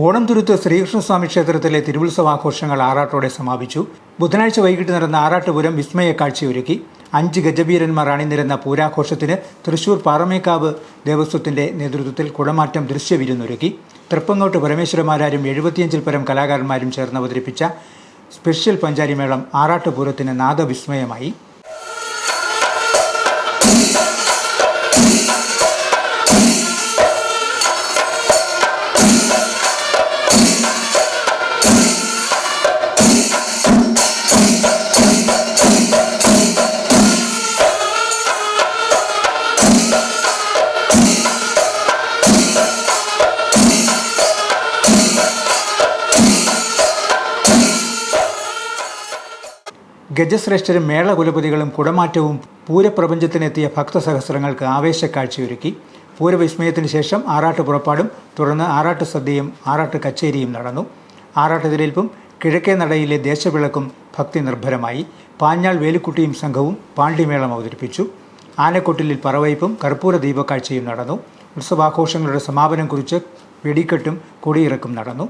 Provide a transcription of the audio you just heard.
ഓണം തുരുത്ത് ശ്രീകൃഷ്ണസ്വാമി ക്ഷേത്രത്തിലെ തിരുവുത്സവ ആഘോഷങ്ങൾ ആറാട്ടോടെ സമാപിച്ചു. ബുധനാഴ്ച വൈകിട്ട് നടന്ന ആറാട്ടുപുരം വിസ്മയ കാഴ്ചയൊരുക്കി. അഞ്ച് ഗജവീരന്മാർ അണിനിരുന്ന പൂരാഘോഷത്തിന് തൃശൂർ പാറമേക്കാവ് ദേവസ്വത്തിന്റെ നേതൃത്വത്തിൽ കുടമാറ്റം ദൃശ്യവിരുന്നൊരുക്കി. തൃപ്പങ്ങോട്ട് പരമേശ്വരന്മാരും എഴുപത്തിയഞ്ചിൽ പരം കലാകാരന്മാരും ചേർന്ന് അവതരിപ്പിച്ച സ്പെഷ്യൽ പഞ്ചാരിമേളം ആറാട്ടുപൂരത്തിന് നാദവിസ്മയമായി. ഗജശ്രേഷ്ഠരും മേളകുലപതികളും കുടമാറ്റവും പൂരപ്രപഞ്ചത്തിനെത്തിയ ഭക്തസഹസ്രങ്ങൾക്ക് ആവേശക്കാഴ്ചയൊരുക്കി. പൂരവിസ്മയത്തിന് ശേഷം ആറാട്ട് പുറപ്പാടും തുടർന്ന് ആറാട്ട് സദ്യയും ആറാട്ട് കച്ചേരിയും നടന്നു. ആറാട്ട് തിരയിൽപ്പും കിഴക്കേ നടയിലെ ദേശവിളക്കും ഭക്തി നിർഭരമായി. പാഞ്ഞാൾ വേലുക്കുട്ടിയും സംഘവും പാണ്ഡിമേളം അവതരിപ്പിച്ചു. ആനക്കൊട്ടിലിൽ പറവയ്പും കർപ്പൂര ദീപക്കാഴ്ചയും നടന്നു. ഉത്സവാഘോഷങ്ങളുടെ സമാപനം കുറിച്ച് വെടിക്കെട്ടും കൊടിയിറക്കും നടന്നു.